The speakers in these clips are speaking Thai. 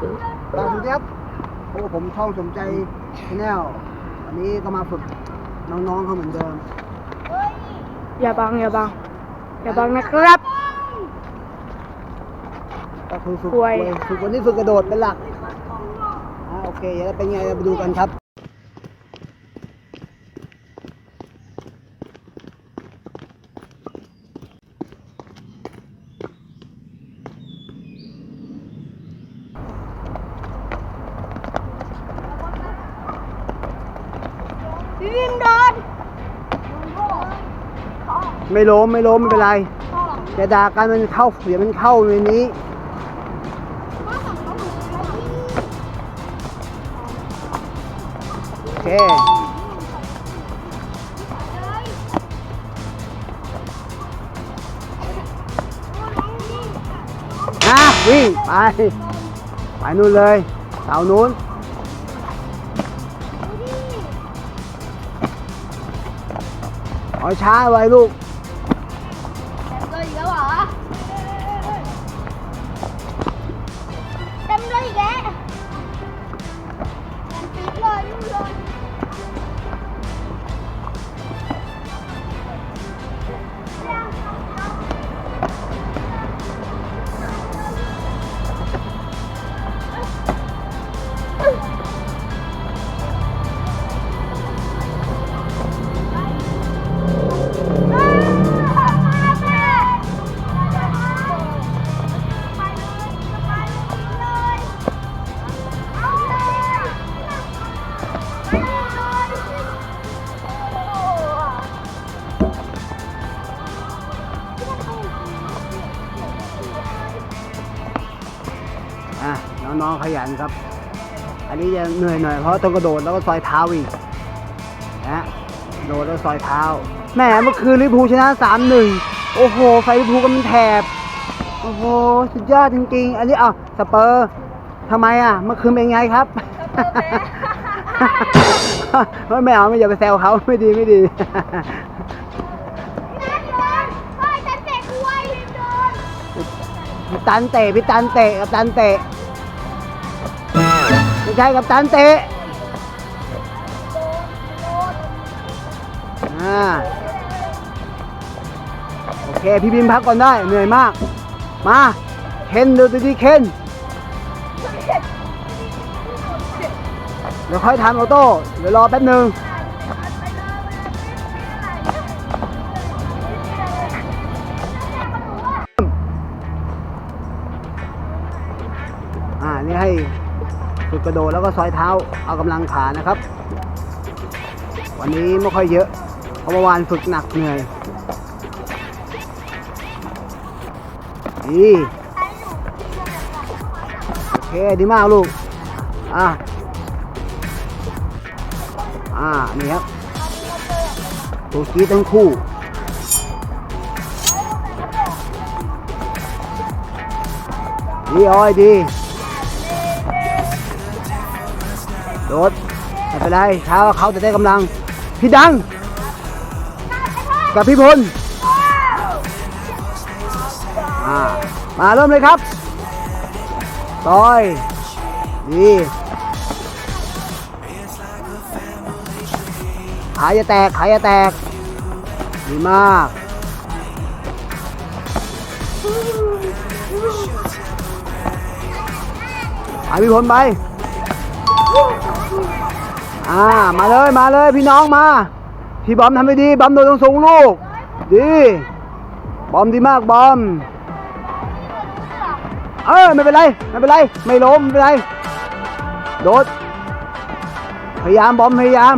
สวัสดีครับพวกบผมช่องสมใจชแนลวันนี้ก็มาฝึกน้องๆเขาเหมือนเดิม อย่าบังอย่าบังอย่าบังนะครับ ก็คือฝึกป่วย ฝึกวันนี้ฝึกกระโดดเป็นหลักอ่าโอเคเดี๋ยวเป็นไงเราไปดูกันครับ ไม่ล้มไม่ล้มไม่เป็นไรอย่าด่ากันมันเข้าเดี๋ยวมันเข้าในนี้โอเคนะวิ่งไปไปนู่นเลยเสานู้นเอาช้าไว้ลูก แล้วเหรอเต็มเลยอีกแล้วเต็มปี๊ดเลยนู่นเลย น้องๆขยันครับ อันนี้จะเหนื่อยหน่อยเพราะต้องกระโดดแล้วก็ซอยเท้าอีกนะโดดแล้วซอยเท้าแหมเมื่อคืนลิเวอร์พูลชนะสามหนึ่งโอ้โห ไฟลิเวอร์พูลก็มันแถบโอ้โหสุดยอดจริงๆ อันนี้อะสเปอร์ทำไมอะเมื่อคืนเป็นไงครับไม่ไม่เอาไม่อย่าไปแซวเขาไม่ดีไม่ดีพี่ตันเตะพี่ตันเตะกับตันเตะ ไม่ใช่กับตันเตะอ่าโอเค พี่บิมพักก่อนได้ เหนื่อยมาก มาเคนดูดีๆเคนเดี๋ยวค่อยทำออโต้ เดี๋ยวรอแป๊บหนึ่ง กระโดดแล้วก็ซอยเท้าเอากำลังขานะครับ วันนี้ไม่ค่อยเยอะเพราะเมื่อวานฝึกหนักเหนื่อยดีโอเคดีมากลูกอ่าอ่านี่ครับตัวกี้ทั้งคู่ดีอ้อยดี โดดไม่เป็นไรเท้าเขาจะได้กำลัง พี่ดัง กับพี่พลมาเริ่มเลยครับต่อย ดีขาย่าแตกขาย่าแตก ดีมากหาพี่พลไป อ่ามาเลยมาเลยพี่น้องมา พี่บอมทำไปดีบอมโดดสูงลูก ดีบอมดีมากบอม เออไม่เป็นไรไม่เป็นไร ไม่ล้มไม่เป็นไรโดดพยายามบอมพยายาม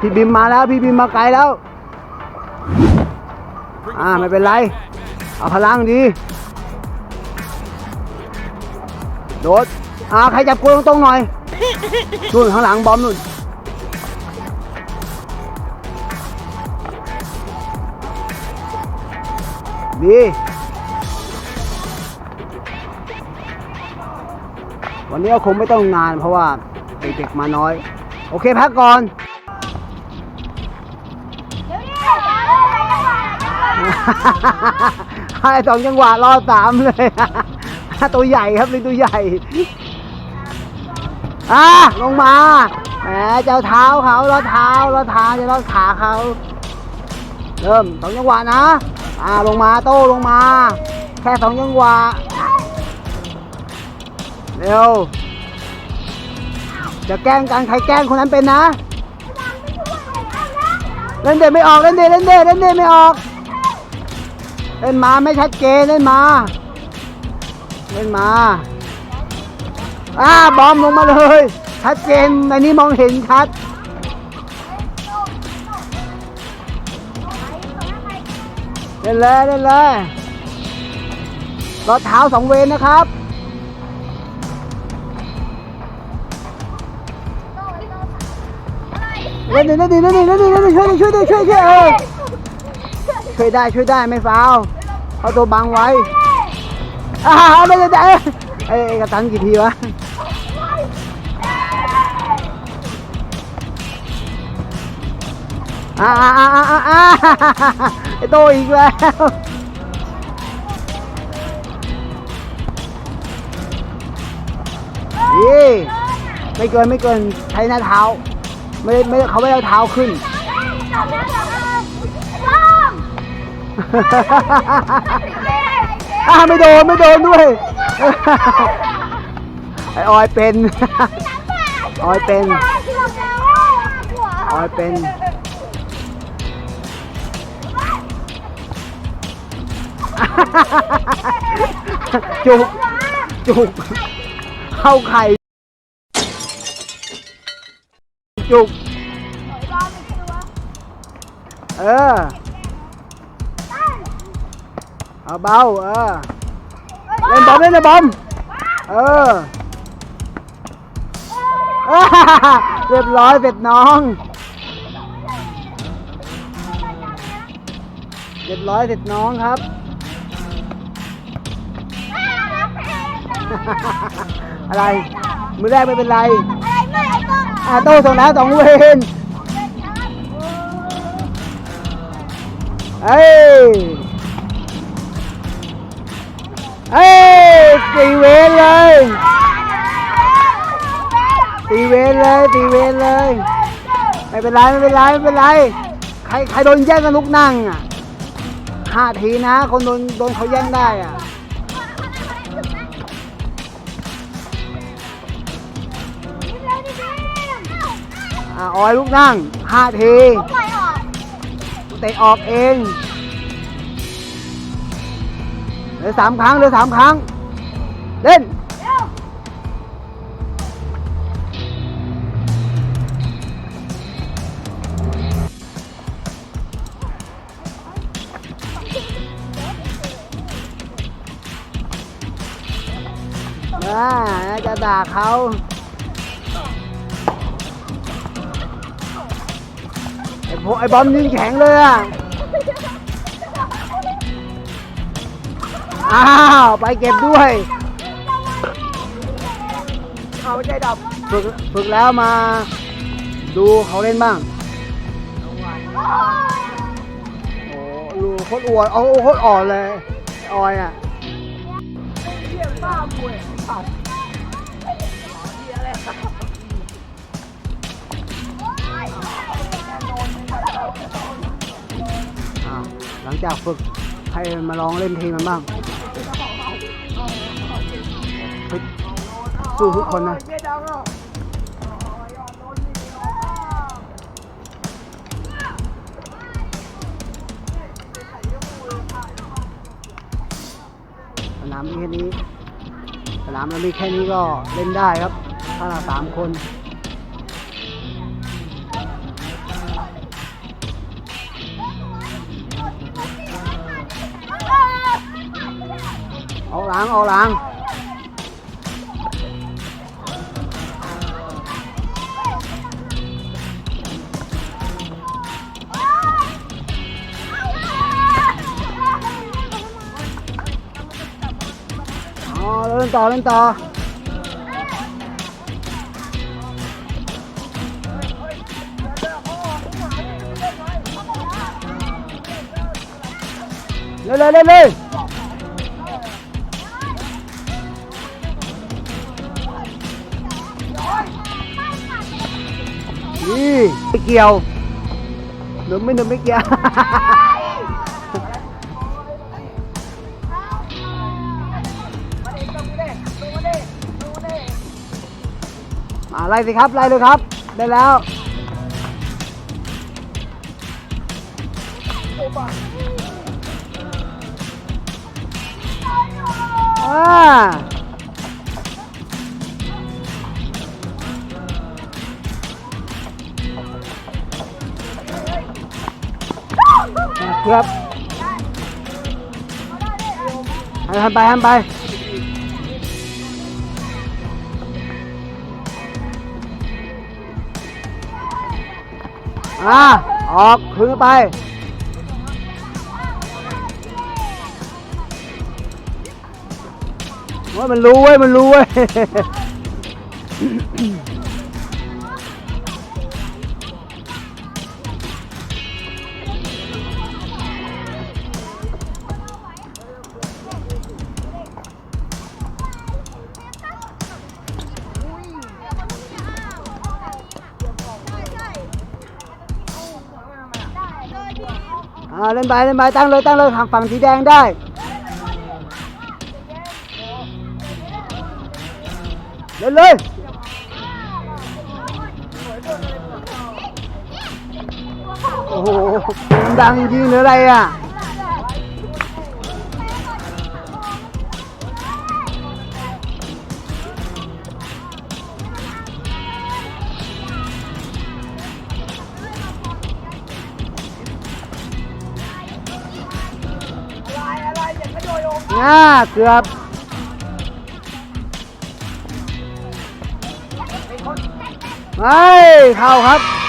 พี่บิมมาแล้วพี่บิมมาไกลแล้ว อ่าไม่เป็นไร เอาพลังดี โดดอ่าใครจับกูตรงๆหน่อย นู่นข้างหลังบอมนู่นดีวันนี้ก็คงไม่ต้องนานเพราะว่าเด็กๆมาน้อย โอเคพักก่อนให้สองจังหวะรอดสามเลยตัวใหญ่ครับเลยตัวใหญ่ อะลงมาแหมเจ้าเท้าเขาล้อเท้าล้อเท้าจะล้อขาเขาเริ่มสองจังหวะนะ อ่าลงมาโต้ลงมา แค่สองจังหวะเร็วจะแกล้งกันใครแกล้งคนนั้นเป็นนะ เล่นเด็ไม่ออกเล่นเด็เล่นเด็เล่นเด็ไม่ออกเล่นมาไม่ชัดเจนเล่นมา เล่นมา อ่าบอมลงมาเลยชัดเจนในนี้มองเห็นชัดเล่นเลยเล่นเลยรถเท้าสองเวนนะครับเล่นดิเล่นดิเล่นดิเล่นดิเล่นดิช่วยดิช่วยดิช่วยช่วยเออช่วยได้ช่วยได้ไม่ฟาวเขาตัวบังไว้อ้าไม่ได้ไอ้กระตันกี่ทีวะ อ่าอ่าอ่าอ่าอ่าไอโตอีกแล้วนี่ไม่เกินไม่เกินใช้หน้าเท้า ไม่ได้ไม่ได้เขาไม่ได้เอาเท้าขึ้นอ้าไม่โดนไม่โดนด้วย ไอออยเป็น ออยเป็น ออยเป็น จุก จุก เข้าไข่ จุก เออ เอาเบา เออ เล่นบอมเล่นบอม เออ เรียบร้อยเสร็จน้อง เรียบร้อยเสร็จน้องครับ อะไร มือแรกไม่เป็นไรอ่าโต้ส่งน้ำสองเวนเอ้ย เอ้ยตีเวนเลยตีเวนเลยตีเวนเลย ไม่เป็นไรไม่เป็นไรไม่เป็นไร ใครใครโดนแย่งกันลุกนั่งอะห้าทีนะ คนโดนโดนเขาแย่งได้อะ อ่าออยลุกนั่งห้าทีเตะออกเองเหลือสามครั้งเหลือสามครั้ง เล่นอ่าจะด่าเขา ไอ้พวไอ้บอมยิงแข็งเลยอะ อ้าว ไปเก็บด้วยเขาใจดับฝึกฝึกแล้วมา ดูเขาเล่นบ้าง โอ้ดูโคตรอวดเอาโคตรอ่อนเลยออยอะเรียกบ้าป่วย ลังจากฝึกให้มาลองเล่นทีมันบ้างสู้ทุกคนนะสนามมีแค่นี้ สนามเรามีแค่นี้ก็เล่นได้ครับ ถ้าเราสามคน เอาล้างเอาล้าง ไม่เกี่ยวหนุ่มไม่หนุ่มไม่เกี่ยวมาไล่สิครับไล่เลยครับ ได้แล้วอ่า ครับทำไปทำไปอ่าออกคืนไปว่ามันรู้เว้ย มันรู้เว้ย อ่าเล่นไปเล่นไปตั้งเลยตั้งเลยทางฝั่งสีแดงได้เล่นเลยโอ้โหดังยิงหรืออะไรอะ ง่าเกือบไม่เข้าครับ